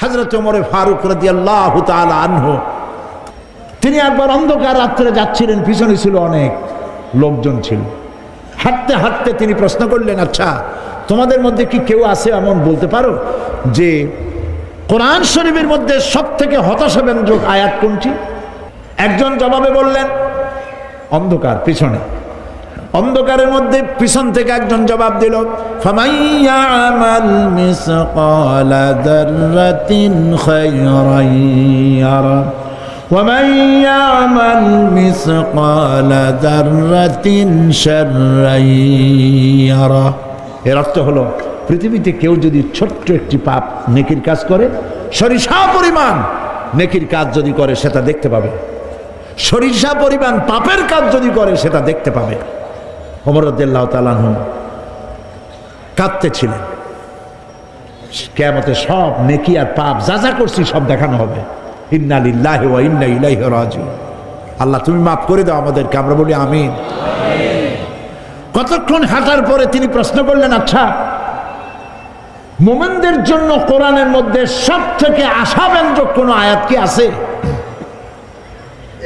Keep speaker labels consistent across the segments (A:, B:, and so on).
A: হজরত ওমরে ফারুক রাজি আল্লাহ আনহ, তিনি একবার অন্ধকার রাত্রে যাচ্ছিলেন, পিছনে ছিল অনেক লোকজন ছিল। হাঁটতে হাঁটতে তিনি প্রশ্ন করলেন আচ্ছা তোমাদের মধ্যে কি কেউ আছে এমন বলতে পারো যে কোরআন শরীফের মধ্যে সব থেকে হতাশাব্যঞ্জক আয়াত কোনটি? একজন জবাবে বললেন, অন্ধকার, পিছনে। অন্ধকারের মধ্যে পিছন থেকে একজন জবাব দিল ফামাইয়ামাল মিসকালা দাররাতিন খায়রান ইয়ারা ومن يعمل مثقال ذرة شرا يره এর অর্থ হলো পৃথিবীতে কেউ যদি ছোট্ট একটি পাপ নেকির কাজ করে সরিষা পরিমাণ নেকির কাজ যদি করে সেটা দেখতে পাবে সরিষা পরিমাণ পাপের কাজ যদি করে সেটা দেখতে পাবে অমরদ্দাহ তালাহ কাঁদতেছিলেন। কেমতে সব নেকি আর পাপ যা যা করছি সব দেখানো হবে। আল্লাহ, তুমি মাফ করে দাও আমাদেরকে, আমরা বলি আমিন। কতক্ষণ হাঁটার পরে তিনি প্রশ্ন করলেন আচ্ছা মোমেনদের জন্য কোরআনের মধ্যে সব থেকে আশাব্যঞ্জক কোনো আয়াত কি আছে?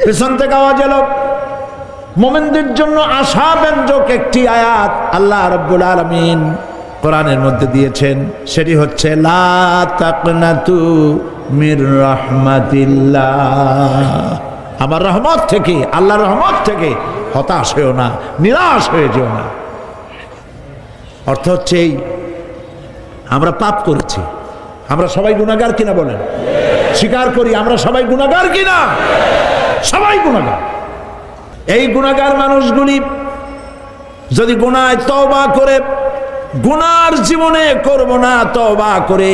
A: পেছন থেকে আওয়াজ এলো। মোমেনদের জন্য আশাব্যঞ্জক একটি আয়াত আল্লাহ রব্বুল আলমিন কোরআনের মধ্যে দিয়েছেন। সেটি হচ্ছে, লা তাকনাতু মির রহমাতিল্লাহ। আমার রহমত থেকে আল্লাহ রহমত থেকে হতাশ হয়েও না, নিরাশ হয়ে যেও না। অর্থ হচ্ছে এই, আমরা পাপ করেছি। আমরা সবাই গুণাগার কিনা বলেন? স্বীকার করি, আমরা সবাই গুণাগার কিনা? সবাই গুণাগার এই গুণাগার মানুষগুলি যদি গুণায় তবা করে, গুনার জীবনে করব না তবা করে,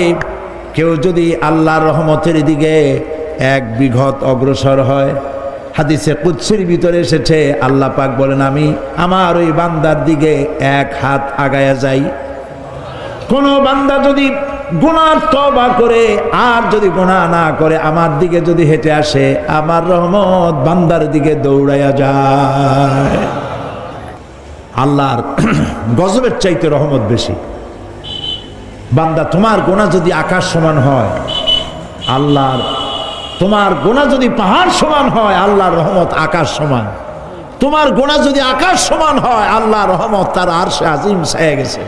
A: কেউ যদি আল্লাহর রহমতের দিকে এক বিঘত অগ্রসর হয়, হাদিসে কুৎসির ভিতরে এসেছে, আল্লাহ পাক বলেন, আমি আমার ওই বান্দার দিকে এক হাত আগায়া যাই। কোনো বান্দা যদি গুনার তবা করে, আর যদি গুনাহ না করে, আমার দিকে যদি হেঁটে আসে, আমার রহমত বান্দার দিকে দৌড়াইয়া যায়। আল্লাহর গজবের চাইতে রহমত বেশি। বান্দা, তোমার গোনা যদি আকাশ সমান হয়, আল্লাহর, তোমার গোনা যদি পাহাড় সমান হয়, আল্লাহর রহমত আকাশ সমান। তোমার গোনা যদি আকাশ সমান হয় আল্লাহ রহমত তার আর সে আজিম ছায়া গেছে।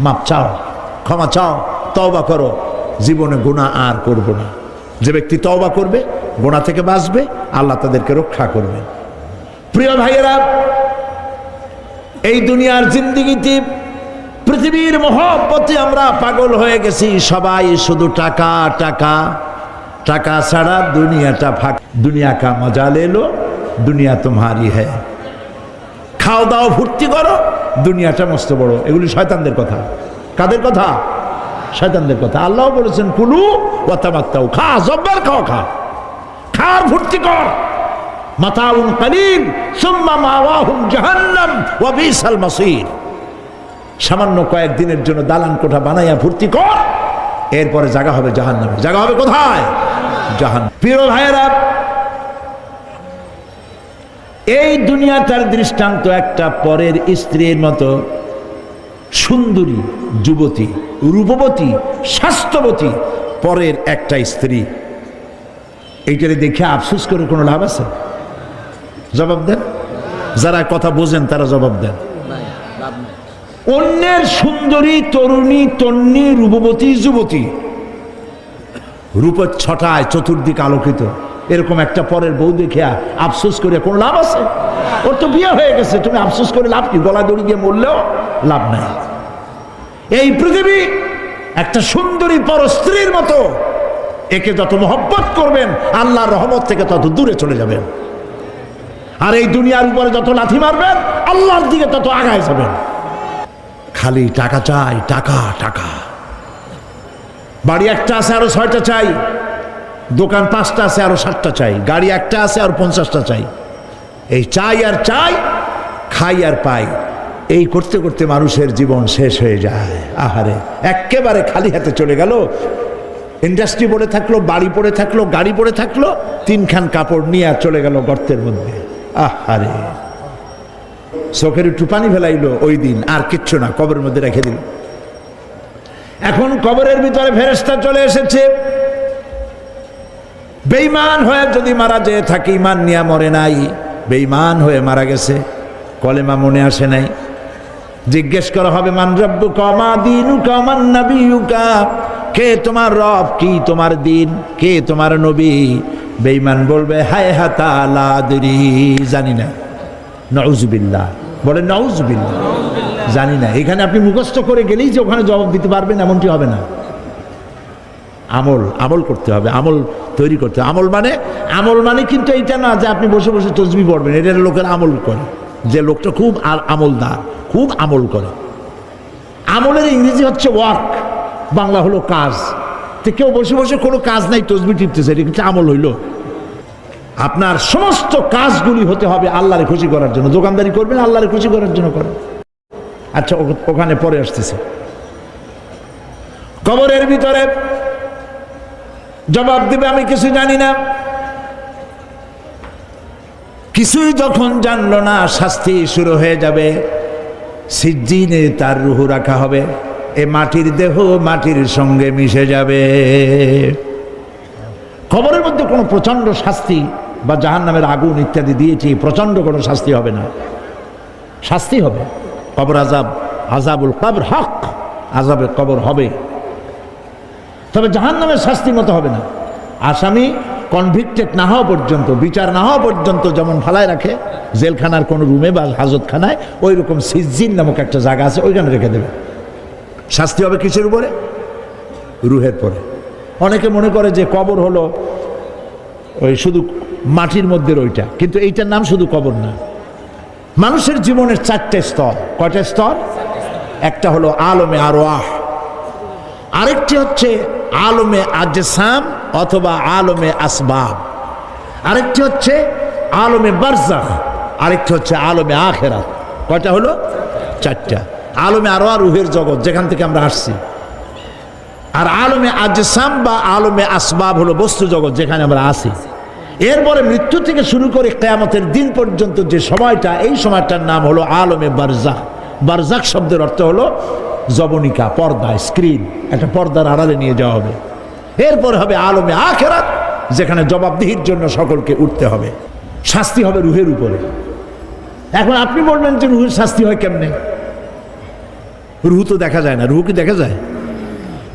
A: মাপ চাও। ক্ষমা চাও, তওবা করো। জীবনে গুণা আর করব না। যে ব্যক্তি তওবা করবে গোনা থেকে বাঁচবে, আল্লাহ তাদেরকে রক্ষা করবে। প্রিয় ভাইয়েরা, এই দুনিয়ার জিন্দিগিতে পৃথিবীর মহব্বতে আমরা পাগল হয়ে গেছি। সবাই শুধু টাকা টাকা। টাকা ছাড়া দুনিয়াটা ফাঁক। দুনিয়া কা মজা লেলো দুনিয়া তোমারই হ্যাঁ খাও দাও ভর্তি করো, দুনিয়াটা মস্ত বড়। এগুলি শয়তানদের কথা। কাদের কথা? শয়তানদের কথা। আল্লাহ বলেছেন, কুলু ওয়াতামাত্তাও খা, জব্বার খাও, খা। খার ভর্তি কর। সুম্মা জাহান্নাম ওয়া মাসির। সামান্য কয়েকদিনের জন্য দালান কোঠা বানাইয়া কর। এরপরে জায়গা হবে জাহান্নামে। জায়গা হবে কোথায়? জাহান প্রিয় ভাইয়েরা, এই দুনিয়াটার দৃষ্টান্ত একটা পরের স্ত্রীর মতো। সুন্দরী, যুবতী, রূপবতী, স্বাস্থ্যবতী, পরের একটা স্ত্রী। এইটারে দেখে আফসোস করে কোনো লাভ আছে? জবাব দেন। যারা কথা বোঝেন, তারা জবাব দেন। অন্যের সুন্দরী, তরুণী, তন্নি, রূপবতী, যুবতী। রূপের ছটায় চতুর্দিক আলোকিত। এরকম একটা পরের বউ দেখে আফসোস করে কোনো লাভ আছে? ওর তো বিয়ে হয়ে গেছে, তুমি আফসোস করে লাভ কি? গলা দড়ি গিয়ে মরলেও লাভ নাই। এই পৃথিবী একটা সুন্দরী পর স্ত্রীর মতো। একে যত মহব্বত করবেন, আল্লাহর রহমত থেকে তত দূরে চলে যাবেন। আর এই দুনিয়ার উপরে যত লাথি মারবেন, আল্লাহর দিকে তত আগায় যাবেন। খালি টাকা চাই, টাকা টাকা। বাড়ি একটা আছে, আরও ছয়টা চাই। দোকান পাঁচটা আছে, আরও সাতটা চাই। গাড়ি একটা আছে, আর পঞ্চাশটা চাই। এই চাই আর চাই, খাই আর পাই। এই করতে করতে মানুষের জীবন শেষ হয়ে যায়। আহারে একেবারে খালি হাতে চলে গেল। ইন্ডাস্ট্রি পড়ে থাকল, বাড়ি পড়ে থাকল, গাড়ি পড়ে থাকল, তিনখান কাপড় নিয়ে আর চলে গেল গর্তের মধ্যে। আহারে। চোখের একটু পানি ফেলাইলো ওই দিন, আর কিচ্ছু না, কবরের মধ্যে রেখে দিল। এখন কবরের ভিতরে ফেরেস্তা চলে এসেছে। বেইমান হয়ে যদি মারা যেয়ে থাকে ইমান নিয়া মরে নাই। বেইমান হয়ে মারা গেছে। কলেমা মনে আসে নাই। জিজ্ঞেস করা হবে, মান রব্বু কমা দিনু কমান কে তোমার রব? কি তোমার দিন? কে তোমার নবী? বেইমান বলবে, হায় হাতা লাদরি জানি না। নউজুবিল্লাহ। বলে, নউজুবিল্লাহ। জানি না। এখানে আপনি মুখস্থ করে গেলেই যে ওখানে জবাব দিতে পারবেন, এমনটি হবে না। আমল আমল করতে হবে, আমল তৈরি করতে হবে। আমল মানে আমল মানে কিন্তু এইটা না যে আপনি বসে বসে তসবি পড়বেন, এটা লোকের আমল করে। যে লোকটা খুব আর আমলদার, খুব আমল করে। আমলের ইংরেজি হচ্ছে ওয়ার্ক বাংলা হলো কাজ। তো কেউ বসে বসে কোনো কাজ নাই, তসবি টিপতেছে, এটা কিন্তু আমল হইল। আপনার সমস্ত কাজগুলি হতে হবে আল্লাহরে খুশি করার জন্য। দোকানদারি করবেন, আল্লাহরে খুশি করার জন্য করেন। আচ্ছা ওখানে পরে আসতেছে। কবরের ভিতরে জবাব দিবে, আমি কিছু জানি না। কিছুই যখন জানলো না, শাস্তি শুরু হয়ে যাবে। সিজ্জিনে তার রুহু রাখা হবে। এ মাটির দেহ মাটির সঙ্গে মিশে যাবে। খবরের মধ্যে কোনো প্রচণ্ড শাস্তি বা জাহান নামের আগুন ইত্যাদি দিয়েছি, প্রচণ্ড কোনো শাস্তি হবে না। শাস্তি হবে। কবর আজাব, আজাবুল কবর, হক, আজাবের কবর হবে। তবে জাহান নামের শাস্তি মতো হবে না। আসামি কনভিক্টেড না হওয়া পর্যন্ত, বিচার না হওয়া পর্যন্ত যেমন ফালায় রাখে, জেলখানার কোনো রুমে বা হাজতখানায় ওই রকম সিজিন নামক একটা জায়গা আছে, ওইখানে রেখে দেবে। শাস্তি হবে কিসের উপরে? রুহের পরে। অনেকে মনে করে যে কবর হলো ওই শুধু মাটির মধ্যে ওইটা কিন্তু এইটার নাম শুধু কবর না। মানুষের জীবনের চারটে স্তর। কয়টা স্তর? একটা হলো আলমে আরোয়াহ, আরেকটি হচ্ছে আলমে আজসাম অথবা আলমে আসবাব। আরেকটি হচ্ছে আলমে বারজাখ, আরেকটি হচ্ছে আলমে আখেরাত। কয়টা হলো? চারটা। আলমে আরও আর রুহের জগৎ, যেখান থেকে আমরা আসছি। আর আলমে আজসাম বা আলমে আসবাব হলো বস্তু জগৎ, যেখানে আমরা আসি এরপরে মৃত্যু থেকে শুরু করে কেয়ামতের দিন পর্যন্ত যে সময়টা, এই সময়টার নাম হলো আলমে বারজাখ। বারজাখ শব্দের অর্থ হলো জবনিকা, পর্দা স্ক্রিন একটা পর্দার আড়ালে নিয়ে যাওয়া হবে। এরপর হবে আলমে আখেরাত, যেখানে জবাবদিহির জন্য সকলকে উঠতে হবে। শাস্তি হবে রুহের উপরে। এখন আপনি বলবেন যে রুহের শাস্তি হয় কেমনে? রুহ তো দেখা যায় না। রুহ কি দেখা যায়?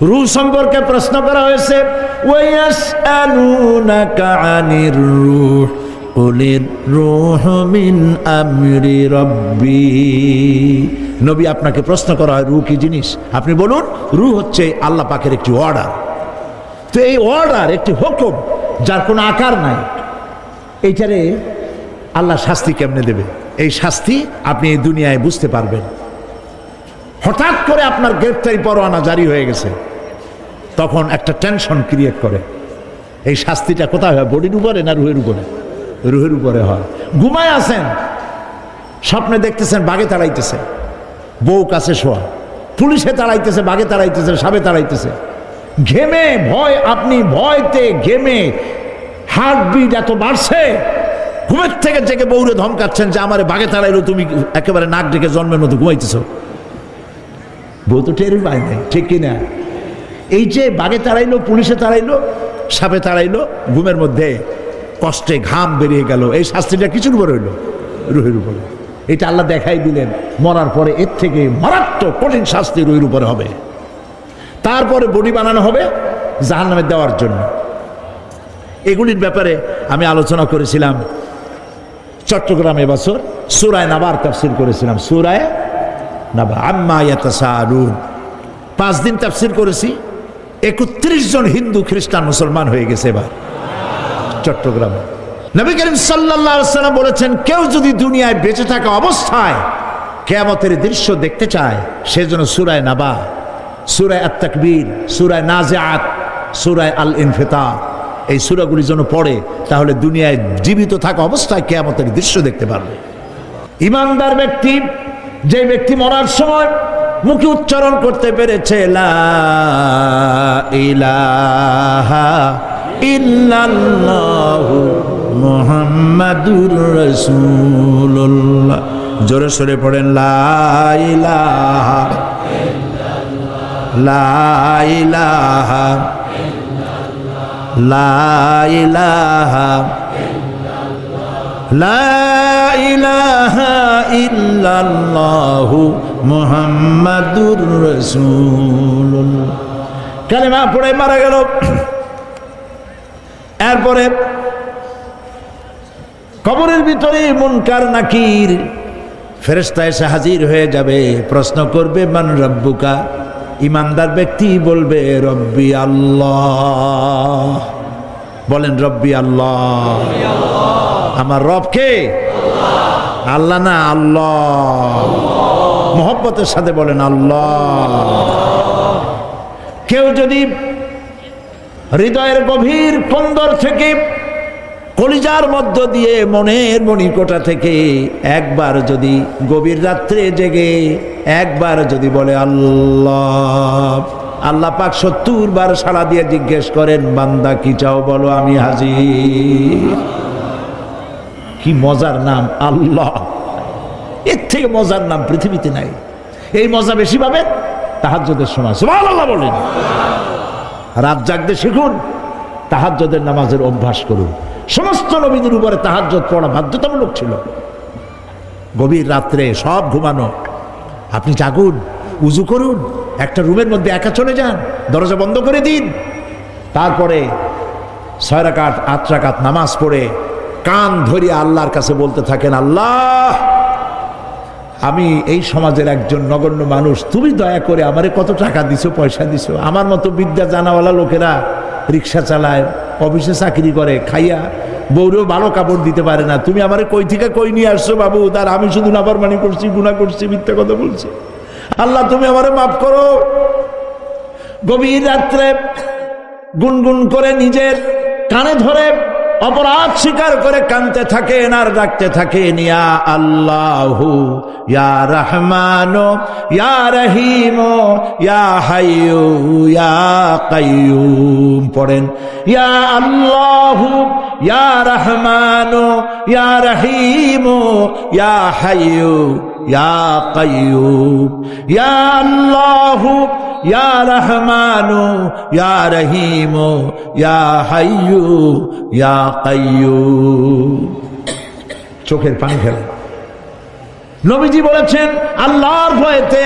A: রুহ সম্পর্কে প্রশ্ন করা হয়েছে ওয়াসআলুনাকা আনির রূহ। কুলির রূহ মিন আমরি রব্বি। নবী আপনাকে প্রশ্ন করা হয়, রুহ কি জিনিস? আপনি বলুন রু হচ্ছে আল্লাহ পাকের একটি অর্ডার তো এই অর্ডার একটি হুকুম, যার কোনো আকার নাই, এইটারে আল্লাহ শাস্তি কেমনে দেবে? এই শাস্তি আপনি এই দুনিয়ায় বুঝতে পারবেন। হঠাৎ করে আপনার গ্রেপ্তারি পরোয়ানা জারি হয়ে গেছে। তখন একটা টেনশন ক্রিয়েট করে। এই শাস্তিটা কোথায় হয়? বডির উপরে না রুহের উপরে? রুহের উপরে হয়। ঘুমায় আছেন, স্বপ্নে দেখতেছেন বাঘে তাড়াইতেছে। বউ কাছে শোয়া। পুলিশে তাড়াইতেছে বাঘে তাড়াইতেছে, সাবে তাড়াইতেছে। ঘেমে, ভয়, আপনি ভয়তে ঘেমে, হার্টবিট এত বাড়ছে। ঘুমের থেকে জেগে বউরে ধমকাচ্ছেন যে, আমার বাঘে তাড়াইলো, তুমি একেবারে নাক ডেকে জন্মের মতো ঘুমাইতেছ। বউ তো টেরই পায় নাই, ঠিক কিনা এই যে বাঘে তাড়াইলো, পুলিশে তাড়াইলো সাপে তাড়াইলো, ঘুমের মধ্যে কষ্টে ঘাম বেরিয়ে গেল। এই শাস্তিটা কিছুর উপরে হইল? রুহের উপরে। এটা আল্লাহ দেখাই দিলেন, মরার পরে এর থেকে মারাত্মক কঠিন শাস্তি রুহের উপরে হবে। তারপরে বডি বানানো হবে জাহান নামে দেওয়ার জন্য। এগুলির ব্যাপারে আমি আলোচনা করেছিলাম চট্টগ্রামে বছর সুরায় নাবার তাফসির করেছিলাম। সুরায় নাবা আম্মা ইয়াতাসাআলুন পাঁচ দিন তাফসির করেছি, একত্রিশ জন হিন্দু খ্রিস্টান মুসলমান হয়ে গেছে এবার। চট্টগ্রামে। নবী করিম সাল্লাম বলেছেন, কেউ যদি দুনিয়ায় বেঁচে থাকা অবস্থায় কেয়ামতের দৃশ্য দেখতে চায় সেজন্য সুরায় নাবা, সুরায় আত তাকবীর সুরায় নাজিআত, সুরায় আল ইনফিতা এই সুরাগুলি যেন পড়ে, তাহলে দুনিয়ায় জীবিত থাকা অবস্থায় কেয়ামতের দৃশ্য দেখতে পারবে। ইমানদার ব্যক্তি যে ব্যক্তি মরার সময় মুখে উচ্চারণ করতে পেরেছে, লা ইলাহা ইল্লাল্লাহু মুহাম্মাদুর রাসূলুল্লাহ। জোরে সরে পড়েন, লা ইলাহা লা ইলাহা লা ইলাহা পড়ে মারা গেল। এরপরে কবরের ভিতরে মুনকার, নাকির ফেরেস্তা এসে হাজির হয়ে যাবে। প্রশ্ন করবে, মান রব্বুকা? ইমানদার ব্যক্তি বলবে, রব্বি আল্লাহ। বলেন, রব্বি আল্লাহ। আমার রব কে? আল্লাহ না, আল্লাহ। মোহব্বতের সাথে বলেন, আল্লাহ। কেউ যদি হৃদয়ের গভীর কন্দর থেকে, কলিজার মধ্য দিয়ে মনের মণিকোটা থেকে একবার যদি গভীর রাত্রে জেগে, একবার যদি বলে আল্লাহ আল্লাহ পাক সত্তর বার সাড়া দিয়ে জিজ্ঞেস করেন, বান্দা কি চাও বলো, আমি হাজির। কি মজার নাম, আল্লাহ। এর থেকে মজার নাম পৃথিবীতে নাই। এই মজা বেশি পাবেন তাহাজ্জুদের সময়। সুবহানাল্লাহ বলেন। রাত জাগতে শিখুন, তাহাজ্জদের নামাজের অভ্যাস করুন। সমস্ত নবীদের উপরে তাহাজ্জত পড়া বাধ্যতামূলক ছিল। গভীর রাত্রে সব ঘুমানো। আপনি জাগুন, উজু করুন, একটা রুমের মধ্যে একা চলে যান, দরজা বন্ধ করে দিন। তারপরে ছয় রাকাত নামাজ পড়ে কান ধরিয়ে আল্লাহর কাছে বলতে থাকেন, আল্লাহ আমি এই সমাজের একজন নগণ্য মানুষ, তুমি দয়া করে আমারে কত টাকা দিছো, পয়সা দিছো? আমার মতো বিদ্যা জানাওয়ালা লোকেরা রিক্সা চালায়, অফিসে চাকরি করে, খাইয়া বউরেও ভালো কাপড় দিতে পারে না। তুমি আমারে কই থেকে কই নিয়ে আসছো বাবু? তার আমি শুধু নাফরমানি করছি গুণা করছি, মিথ্যা কথা বলছি। আল্লাহ, তুমি আমারে মাফ করো। গভীর রাত্রে গুনগুন করে নিজের কানে ধরে অপরাধ স্বীকার করে কানতে থাকেন আর ডাকতে থাকেন ইয়া আল্লাহ, ইয়া রহমান, ইয়া রহিম, ইয়া হাইয়ু, ইয়া কাইয়ুম পড়েন। ইয়া আল্লাহ, ইয়া রহমান, ইয়া রহিম, ইয়া হাইয়ু, ইয়া কাইয়ুম। ইয়া আল্লাহ ইয়া রহমানু, ইয়া রহিমু, ইয়া হাইয়ু, ইয়া কাইয়ুম চোখের পানি ফেলে। নবীজি বলেছেন, আল্লাহর ভয়েতে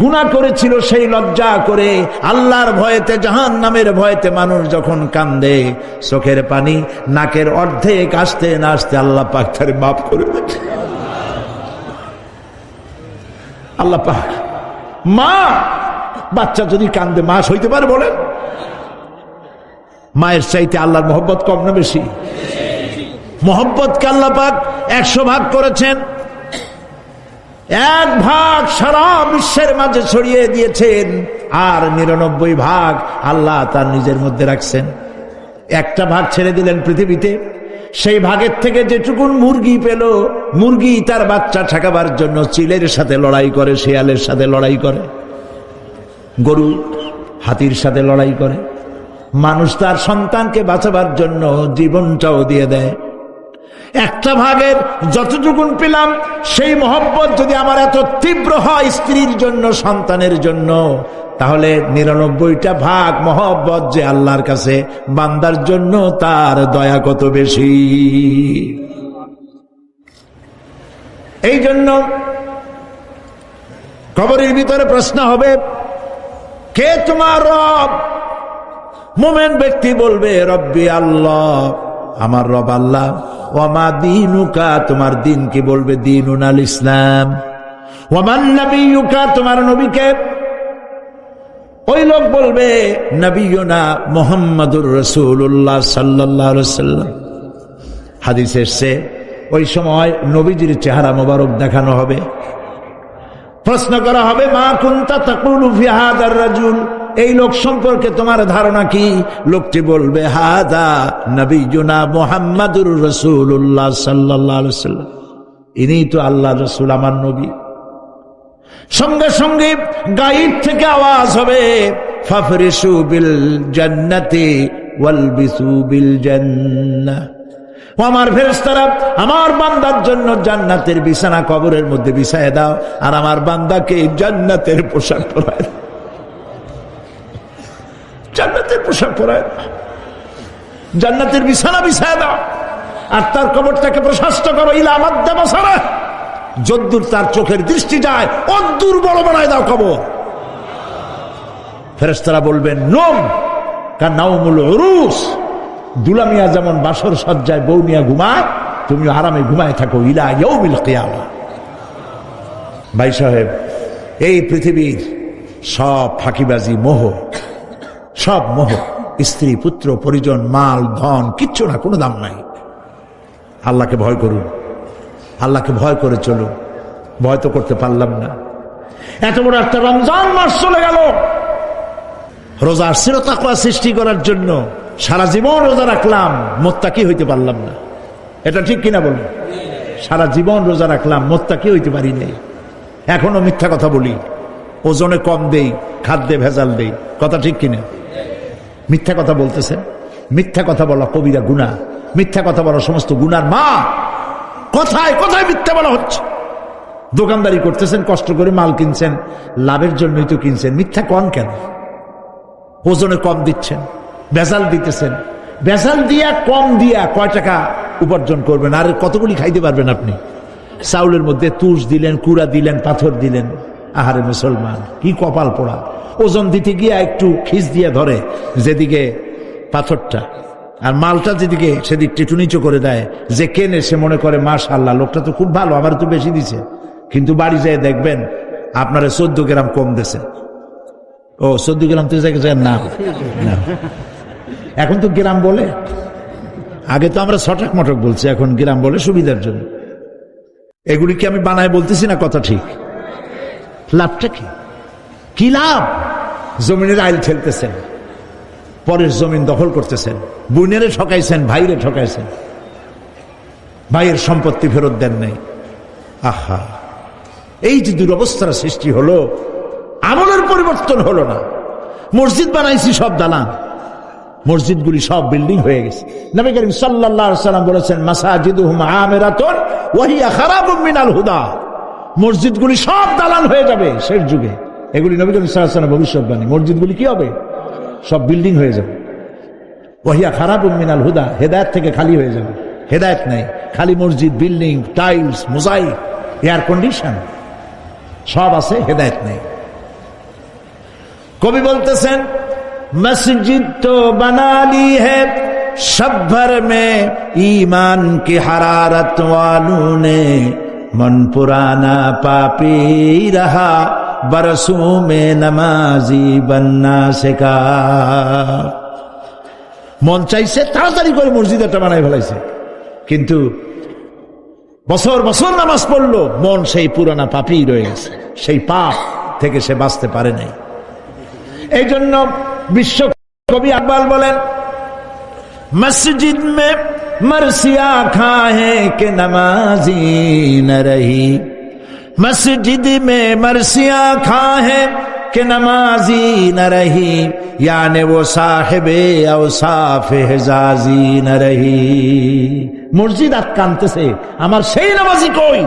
A: গুণা করেছিল সেই লজ্জা করে, আল্লাহর ভয়েতে জাহান নামের ভয়েতে মানুষ যখন কান্দে, চোখের পানি নাকের অর্ধেক আসতে না আসতে আল্লাহ পাক তার মাফ করে আল্লাহ পাক মা বাচ্চা যদি কান্দে মাস হইতে পারে বলেন? মায়ের চাইতে আল্লাহর মোহব্বত কম না বেশি? মোহব্বতকে আল্লাহ পাক একশো ভাগ করেছেন। এক ভাগ সারা বিশ্বের মাঝে ছড়িয়ে দিয়েছেন, আর নিরানব্বই ভাগ আল্লাহ তার নিজের মধ্যে রাখছেন। একটা ভাগ ছেড়ে দিলেন পৃথিবীতে, সেই ভাগের থেকে যেটুকুন মুরগি পেল, মুরগি তার বাচ্চা ঠেকাবার জন্য চিলের সাথে লড়াই করে, শেয়ালের সাথে লড়াই করে। গরু হাতির সাথে লড়াই করে। মানুষ তার সন্তানকে বাঁচাবার জন্য জীবনটাও দিয়ে দেয়। একটা ভাগের যতটুকুন পেলাম, সেই মহব্বত যদি আমার এত তীব্র হয় স্ত্রীর জন্য, সন্তানের জন্য, তাহলে নিরানব্বইটা ভাগ মহব্বত যে আল্লাহর কাছে, বান্দার জন্য তার দয়া কত বেশি? এই জন্য কবরের ভিতরে প্রশ্ন হবে কে তোমার রব? মোমেন ব্যক্তি বলবে, রব্বি আল্লাহ। আমার রব আল্লাহ। ওমা দিনুকা? তোমার দিন কি বলবে? দিন আল ইসলাম। ওমান নবীকা তোমার নবীকে। ওই লোক বলবে নবীনা মোহাম্মদুর রসুল্লাহ সাল্লাহ সাল্লাম হাদিস এসছে, ওই সময় নবীজির চেহারা মোবারক দেখানো হবে। প্রশ্ন করা হবে, মা কুন্তা রাজুল? এই লোক সম্পর্কে তোমার ধারণা কি? লোকটি বলবে, হাদা নবীজুনা মোহাম্মদুর রসুল্লাহ সাল্লাহ সাল্লাম ইনি তো আল্লাহ রসুল, আমার নবী। সঙ্গে সঙ্গে গাইড থেকে আওয়াজ হবে, ফাফরিসু বিল জান্নাতি ওয়ালবিসু বিল জান্নাহ। ও আমার ফেরেস্তারা আমার বান্দার জন্য জান্নাতের বিছানা কবরের মধ্যে বিছায় দাও, আর আমার বান্দাকে জান্নাতের পোশাক পরায় জান্নাতের পোশাক পরায় জান্নাতের বিছানা বিছায় দাও। আর তার কবরটাকে প্রশস্ত করো, ইলা মাদ্দা বাসারা। যদ্দূর তার চোখের দৃষ্টি যায়, অদ্দূর বড় বানায় দাও কবর। ফেরেস্তারা বলবেন, নোম কার নাউমুল উরুস। দুলামিয়া যেমন বাসর সজ্জায় বউ নিয়া ঘুমায় তুমি আরামে ঘুমায় থাকো, ইলা ইয়ৌমিল কিয়ামা। ভাই সাহেব, এই পৃথিবীর সব ফাঁকিবাজি মোহ, সব মোহ, স্ত্রী, পুত্র, পরিজন, মাল, ধন, কিচ্ছু না, কোনো দাম নাই। আল্লাহকে ভয় করুন, আল্লাহকে ভয় করে চলুন, ভয় তো করতে পারলাম না। এত বড় একটা রমজান মাস চলে গেল। রোজা আসছিল তাকওয়া সৃষ্টি করার জন্য সারা জীবন রোজা রাখলাম, মোত্তাকি হইতে পারলাম না। এটা ঠিক কিনা বলুন? সারা জীবন রোজা রাখলাম, মোত্তাকি হইতে পারি নাই। এখনও মিথ্যা কথা বলি। ওজনে কম দেই, খাদ্যে ভেজাল দেই। কথা ঠিক কিনা? মিথ্যা কথা বলতেছেন? মিথ্যা কথা বলা কবিরা গুণা মিথ্যা কথা বলা সমস্ত গুনার মা। কথায় কথায় মিথ্যা বলা হচ্ছে। দোকানদারি করতেছেন, কষ্ট করে মাল কিনছেন, লাভের জন্যই তো কিনছেন। মিথ্যা কন কেন? ওজনে কম দিচ্ছেন। ভেজাল দিতেছেন। ভেজাল দিয়া, কম দিয়া কয় টাকা উপার্জন করবেন? আর কতগুলি খাইতে পারবেন আপনি? চাউলের মধ্যে তুষ দিলেন, কুড়া দিলেন, পাথর দিলেন। আহারে মুসলমান, কি কপাল পোড়া। ওজন দিতে গিয়া একটু খিস দিয়ে ধরে যেদিকে পাথরটা। আর মালটা যেদিকে সেদিক একটু নিচু করে দেয়। যে কেনে সে মনে করে মাস আল্লাহ লোকটা তো খুব ভালো আমার তো বেশি দিছে। কিন্তু বাড়ি যেয়ে দেখবেন, আপনারা চোদ্দ গ্রাম কম দেছে। ও, চোদ্দ গ্রাম তো না। না। এখন তো গ্রাম বলে। আগে তো আমরা ছটাক মটক বলছি, এখন গ্রাম বলে সুবিধার জন্য। এগুলি কি আমি বানায় বলতেছি না, কথা ঠিক। লাভটা কি? কি লাভ? জমিনের আইল ঠেলতেছেন, পরের জমিন দখল করতেছেন বোনেরে ঠকাইছেন, ভাইরে ঠকাইছেন। ভাইয়ের সম্পত্তি ফেরত দেন নাই। আহা! এই যে দুরবস্থার সৃষ্টি হলো, আমলের পরিবর্তন হলো না। মসজিদ বানাইছি সব দালান। মসজিদগুলি সব বিল্ডিং হয়ে গেছে। নবী করিম সাল্লাম বলেছেন খারাবুম মিনাল হুদা। মসজিদগুলি সব দালান হয়ে যাবে শেষ যুগে। এগুলি নবী করিম সাল্লাম ভবিষ্যৎবাণী। মসজিদগুলি কি হবে? সব বিল্ডিং হয়ে যাবে। ওহিয়া খারাবুম মিনাল হুদা, হেদায়েত থেকে খালি হয়ে যাবে। হেদায়েত নাই। খালি মসজিদ, building, tiles, mosaic, air condition, সব আছে, হেদায়েত নেই। কবি বলতেছেন মসজিদ তো বানালি সব ভর মে ইমান কে হারারত নে। মন পুরানা পাপি রহা, বরসু মে নমাজি বন্না শেখা। মন চাইছে তাড়াতাড়ি করে মসজিদ একটা বানাই ফেলাইছে। কিন্তু বছর বছর নামাজ পড়ল, মন সেই পুরানা পাপি রয়ে গেছে। সেই পাপ থেকে সে বাঁচতে পারে নাই। এই জন্য বিশ্ব কবি আকবাল বলেন, মসজিদ মে মরসিয়া খা হে কে নমাজি ন মসজিদ মে মরসিয়া খা হে কে নমাজি ন রহি। ইয়ানে ও সাহেবে সাফ হেজাজি ন রহি। মসজিদ আর কানতেছে, আমার সেই নামাজি কই?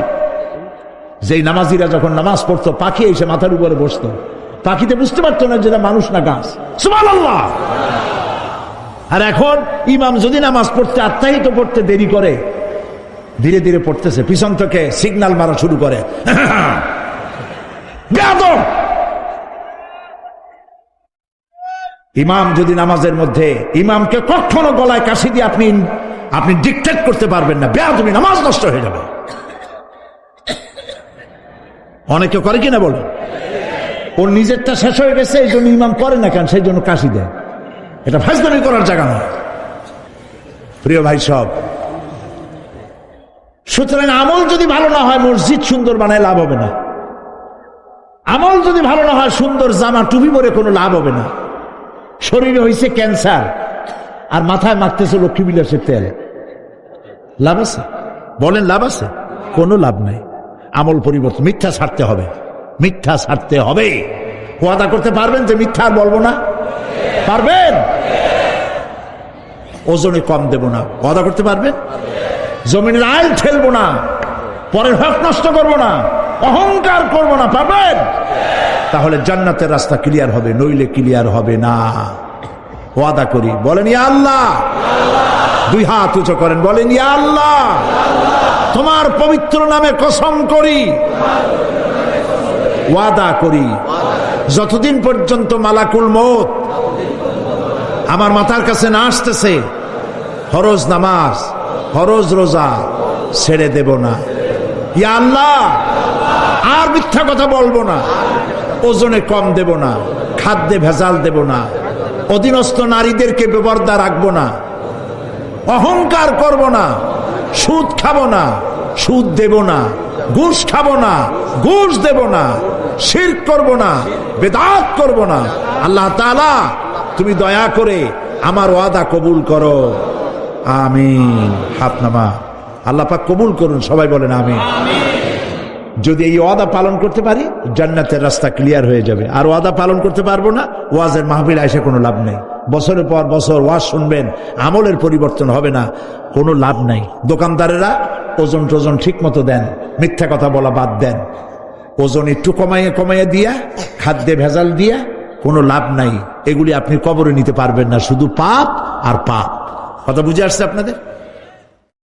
A: যেই নামাজিরা যখন নামাজ পড়তো, পাখি এসে মাথার উপরে বসতো। পাখিতে বুঝতে পারতো না যেটা মানুষ না গাছ। সুবহানাল্লাহ। আর এখন ইমাম যদি নামাজ পড়তে আত্মাহিত পড়তে দেরি করে, ধীরে ধীরে পড়তেছে, পিছন থেকে সিগনাল মারা শুরু করে। ইমাম যদি নামাজের মধ্যে, ইমামকে কখনো গলায় কাশি দিয়ে আপনি আপনি ডিকটেট করতে পারবেন না। বেয়া তুমি নামাজ নষ্ট হয়ে যাবে। অনেকে করে কিনা বলো ওর নিজেরটা শেষ হয়ে গেছে, এই জন্য ইমাম করে না কেন? সেই জন্য কাশি দেয়। এটা ফাজদামি করার জায়গা নয়। প্রিয় ভাই সব, সুতরাং আমল যদি ভালো না হয়, মসজিদ সুন্দর বানায় লাভ হবে না। আমল যদি ভালো না হয়, সুন্দর জামা টুপি পরে কোনো লাভ হবে না। শরীরে হয়েছে ক্যান্সার, আর মাথায় মারতেছে লক্ষ্মী বিলাসের তেল। লাভ আছে? বলেন লাভ আছে? কোনো লাভ নাই। আমল পরিবর্তন, মিথ্যা ছাড়তে হবে। মিথ্যা ছাড়তে হবে। ওয়াদা করতে পারবেন যে মিথ্যা আর বলব না? পারবেন? ওজনে কম দেব না। ওয়াদা করতে পারবেন? জমিনের আইল ঠেলবো না। পরের হক নষ্ট করব না। অহংকার করব না। পারবেন? তাহলে জান্নাতের রাস্তা ক্লিয়ার হবে, নইলে ক্লিয়ার হবে না। ওয়াদা করি। বলেন, ইয়া আল্লাহ! দুই হাত উঁচু করেন। বলেন, ইয়া আল্লাহ! তোমার পবিত্র নামে কসম করি। ওয়াদা করি। যতদিন পর্যন্ত মালাকুল মত আমার মাথার কাছে না আসতেছে ফরজ নামাজ ফরজ রোজা ছেড়ে দেব না। ইয়া আল্লাহ, আর মিথ্যা কথা বলব না, ওজনে কম দেব না, খাদ্যে ভেজাল দেব না, অধীনস্থ নারীদেরকে বেবর্দা রাখব না, অহংকার করব না, সুদ খাব না, সুদ দেব না। ঘুষ খাব না, ঘুষ দেব না শির করব না, বেদাত করব না। আল্লাহ তালা তুমি দয়া করে আমার ওয়াদা কবুল করো। আমি হাত নামা। আল্লাহ কবুল করুন, সবাই বলেন আমিন। যদি এই ওয়াদা পালন করতে পারি, জান্নাতের রাস্তা ক্লিয়ার হয়ে যাবে। আর ওয়াদা পালন করতে পারব না, ওয়াজের মাহবিল আইসে কোনো লাভ নেই। বছরের পর বছর ওয়াজ শুনবেন, আমলের পরিবর্তন হবে না, কোনো লাভ নাই। দোকানদারেরা ওজন টোজন ঠিক মতো দেন, মিথ্যা কথা বলা বাদ দেন। ওজন একটু কমাইয়ে কমাইয়ে দিয়া, খাদ্যে ভেজাল দিয়া, কোনো লাভ নাই। এগুলি আপনি কবরে নিতে পারবেন না, শুধু পাপ আর পাপ। কথা বুঝে আসছে আপনাদের?